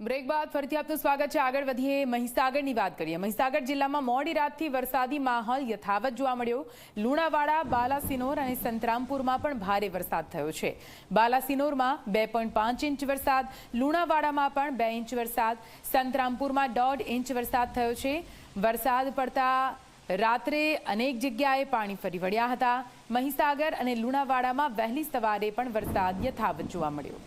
Break બાદ ફરીથી આપનું સ્વાગત છે. આગળ વધીએ મહીસાગરની વાત કરીએ. મહીસાગર જિલ્લામાં મોડી રાતથી વરસાદી માહોલ યથાવત જોવા મળ્યો. લુણાવાડા, બાલાસિનોર અને સંતરામપુરમાં પણ ભારે વરસાદ થયો છે. બાલાસિનોરમાં બે ઇંચ વરસાદ, લુણાવાડામાં પણ બે ઇંચ વરસાદ, સંતરામપુરમાં દોઢ ઇંચ વરસાદ થયો છે. વરસાદ પડતા રાત્રે અનેક જગ્યાએ પાણી ફરી વળ્યા હતા. મહીસાગર અને લુણાવાડામાં વહેલી સવારે પણ વરસાદ યથાવત જોવા મળ્યો.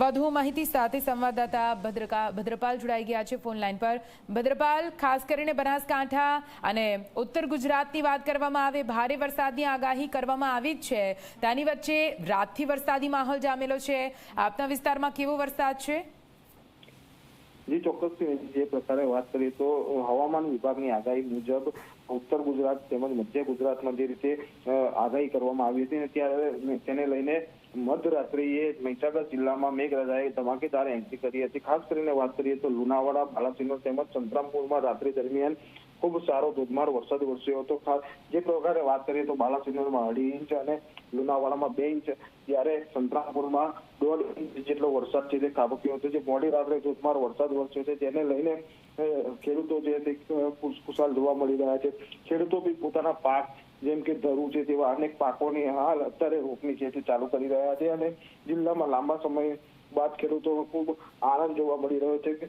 વધુ માહિતી સાથે સંવાદદાતા ભદ્રકા, ભદ્રપાલ જોડાઈ ગયા છે ફોન લાઈન પર. ભદ્રપાલ, ખાસ કરીને બનાસકાંઠા અને ઉત્તર ગુજરાતની વાત કરવામાં આવે, ભારે વરસાદની આગાહી કરવામાં આવી જ છે. તેની વચ્ચે રાતથી વરસાદી માહોલ જામેલો છે. આપના વિસ્તારમાં કેવો વરસાદ છે? જી ચોક્કસ જે પ્રકારે વાત કરીએ તો હવામાન વિભાગની આગાહી મુજબ ઉત્તર ગુજરાત તેમજ મધ્ય ગુજરાતમાં જે રીતે આગાહી કરવામાં આવી હતી ત્યારે તેને લઈને મધરાત્રિએ મહીસાગર જિલ્લામાં મેઘરાજાએ ધમાકેદાર એન્ટ્રી કરી હતી. ખાસ કરીને વાત કરીએ તો લુણાવાડા બાલાસિનોર તેમજ સંતરામપુરમાં રાત્રિ દરમિયાન ખૂબ સારો ધોધમાર વરસાદ વરસ્યો હતો. ખાસ જે પ્રકારે વાત કરીએ તો બાલાસિનોરમાં અઢી ઇંચ અને લુણાવાડામાં બે ઇંચ. જ્યારે સંતરામપુરમાં દોઢ ઇંચ જેટલો વરસાદ છે તે ખાબક્યો હતો. જે મોડી રાત્રે ધોધમાર વરસાદ વરસ્યો છે. તેને લઈને ખેડૂતો જે ખુશખુશાલ જોવા મળી રહ્યા છે. ખેડૂતો બી પોતાના પાક જેમ કે ધરું છે તેવા અનેક પાકોની હાલ અત્યારે રોપણી છે તે ચાલુ કરી રહ્યા છે અને જિલ્લામાં લાંબા સમય બાદ ખેડૂતો ખૂબ આનંદ જોવા મળી રહ્યો છે કે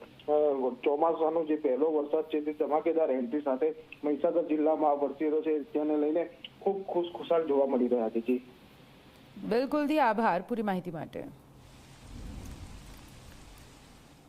ચોમાસાનો જે પહેલો વરસાદ છે તે ધમાકેદાર એન્ટ્રી સાથે મહીસાગર જિલ્લામાં વરસી રહ્યો છે તેને લઈને ખૂબ ખુશખુશાલ જોવા મળી રહ્યા છે. જી. બિલકુલથી આભાર પૂરી માહિતી માટે.